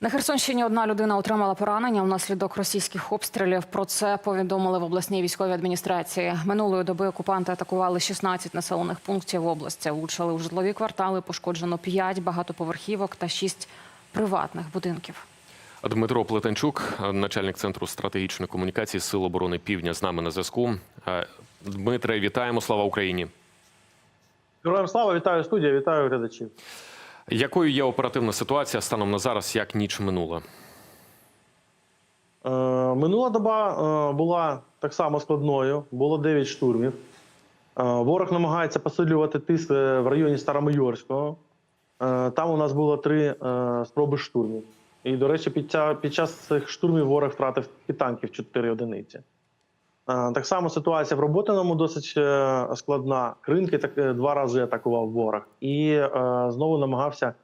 На Херсонщині одна людина отримала поранення внаслідок російських обстрілів. Про це повідомили в обласній військовій адміністрації. Минулої доби окупанти атакували 16 населених пунктів області. Влучили у житлові квартали. Пошкоджено 5 багатоповерхівок та 6 приватних будинків. Дмитро Плетенчук, начальник центру стратегічної комунікації Сил оборони Півдня, з нами на зв'язку. Е, Дмитре, вітаємо! Слава Україні! Героям слава, вітаю студія, вітаю глядачів. Якою є оперативна ситуація станом на зараз, як ніч минула? Е, минула доба е, була так само складною. Було 9 штурмів. Е, ворог намагається посилювати тиск в районі Старомайорського. Там у нас було три спроби штурмів. І, до речі, під час цих штурмів ворог втратив і танків 4 одиниці. Е, так само ситуація в Роботиному досить е, складна. Кринки так е, два рази атакував ворог і знову намагався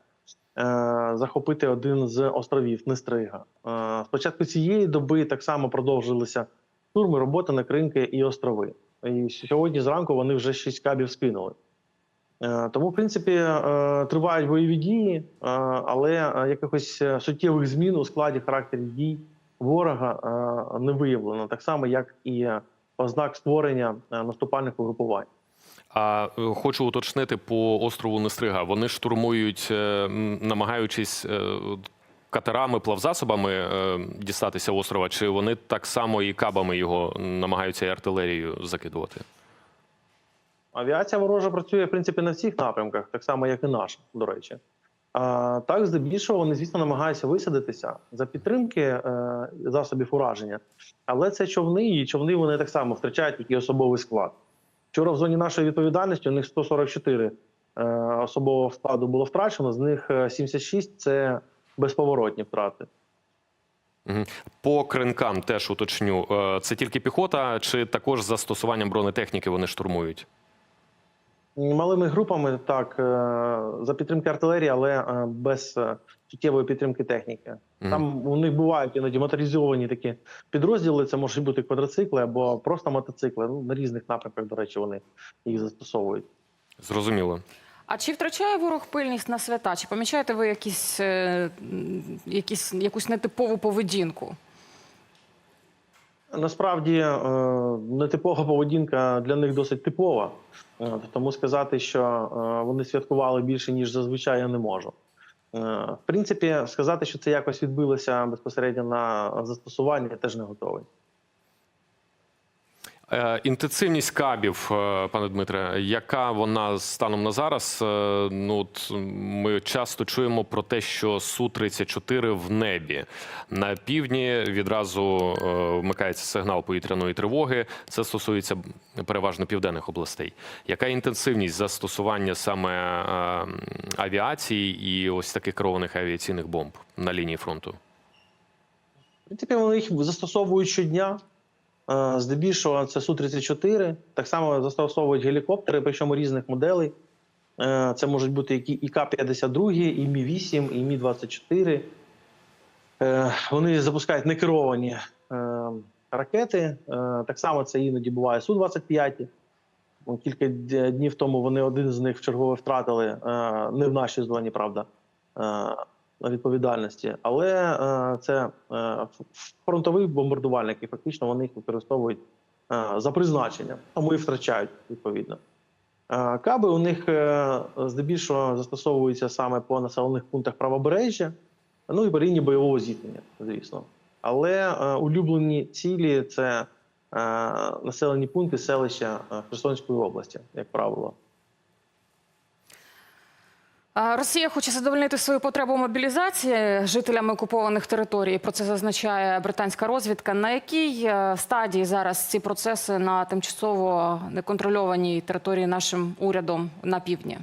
захопити один з островів Нестрига. Спочатку цієї доби так само продовжилися штурми, робота на Кринки і острови. І сьогодні зранку вони вже шість кабів скинули. Тому, в принципі, тривають бойові дії, але якихось суттєвих змін у складі характерів дій ворога е, не виявлено, так само, як і ознак створення е, наступальних угрупувань. А е, хочу уточнити по острову Нестрига. Вони штурмують, намагаючись катерами, плавзасобами дістатися острова, чи вони так само і кабами його намагаються і артилерією закидувати? Авіація ворожа працює в принципі на всіх напрямках, так само як і наша, до речі. Так, здебільшого, вони, звісно, намагаються висадитися за підтримки е, засобів ураження, але це човни, і човни вони так само втрачають такий особовий склад. Вчора в зоні нашої відповідальності у них 144 е, особового складу було втрачено, з них е, 76 – це безповоротні втрати. По кринкам теж уточню. Е, Це тільки піхота, чи також з застосуванням бронетехніки вони штурмують? Малими групами так е, за підтримки артилерії, але е, без е, суттєвої підтримки техніки. Там у них бувають іноді моторизовані такі підрозділи. Це можуть бути квадроцикли або просто мотоцикли. Ну на різних напрямках, до речі, вони їх застосовують. Зрозуміло. А чи втрачає ворог пильність на свята? Чи помічаєте ви якісь, е, якісь, якусь нетипову поведінку? Насправді е, нетипова поведінка для них досить типова, Е, тому сказати, що е, вони святкували більше ніж зазвичай, я не можу. В принципі, сказати, що це якось відбилося безпосередньо на застосуванні, я теж не готовий. Е, Інтенсивність кабів, е, пане Дмитре, яка вона станом на зараз? Е, Ну от ми часто чуємо про те, що су 34 в небі на півдні відразу вмикається сигнал повітряної тривоги. Це стосується переважно південних областей. Яка інтенсивність застосування саме авіації і ось таких керованих авіаційних бомб на лінії фронту? В принципі, вони їх застосовують щодня. Е, Здебільшого це Су-34. Так само застосовують гелікоптери, причому різних моделей. Е, Це можуть бути і К-52, і Мі-8, і Мі-24. Е, Вони запускають некеровані ракети. Так само це іноді буває Су-25. Ну, Кілька днів тому вони один з них вчергове втратили, е, не в нашій зоні, правда. Відповідальності, але е, це е, фронтовий бомбардувальник, і фактично вони їх використовують е, за призначенням, тому і втрачають відповідно. Каби у них здебільшого застосовуються саме по населених пунктах правобережжя, ну і по бойового зіткнення, звісно. Але улюблені цілі це населені пункти селища Херсонської області, як правило. Росія хоче задовольнити свою потребу мобілізації жителями окупованих територій. Про це зазначає британська розвідка. На якій е, стадії зараз ці процеси на тимчасово неконтрольованій території нашим урядом на півдні?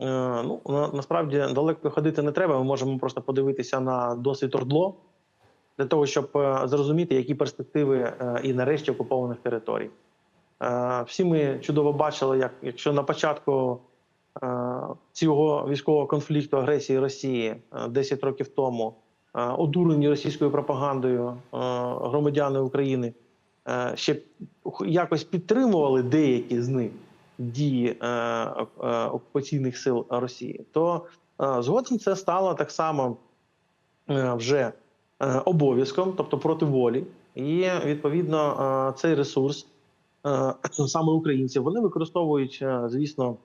Е, Ну насправді далеко ходити не треба. Ми можемо просто подивитися на досвід Ордло для того, щоб е, зрозуміти, які перспективи і нарешті окупованих територій. Всі ми чудово бачили, як якщо на початку цього військового конфлікту агресії Росії е, 10 років тому е, одурені російською пропагандою е, громадяни України е, ще якось підтримували деякі з них дії е, е, окупаційних сил Росії, то Е, Згодом це стало так само е, вже е, обов'язком, тобто проти волі. І відповідно е, цей ресурс е, саме українців вони використовують, е, звісно,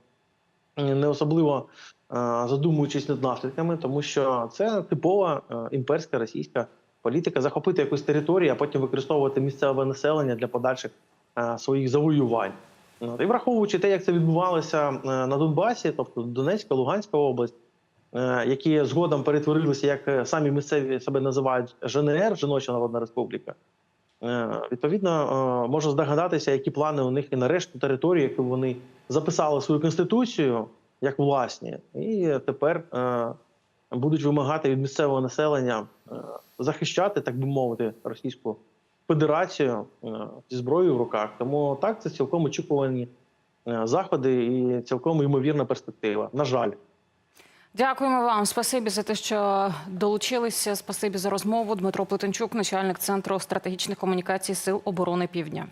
не особливо е, задумуючись над наслідками, тому що це типова е, імперська російська політика захопити якусь територію, а потім використовувати місцеве населення для подальших е, своїх завоювань. І враховуючи те, як це відбувалося на Донбасі, тобто Донецька, Луганська область, які згодом перетворилися, як самі місцеві себе називають ЖНР, Жіноча Народна Республіка. Е, Відповідно, е, можна здогадатися, які плани у них і на решту території, яку вони записали свою конституцію як власні, і тепер е, будуть вимагати від місцевого населення захищати, так би мовити, Російську Федерацію зі зброєю в руках. Тому так це цілком очікувані заходи і цілком ймовірна перспектива. На жаль. Дякуємо вам. Спасибі за те, що долучилися. Спасибі за розмову. Дмитро Плетенчук, начальник центру стратегічних комунікацій Сил оборони Півдня.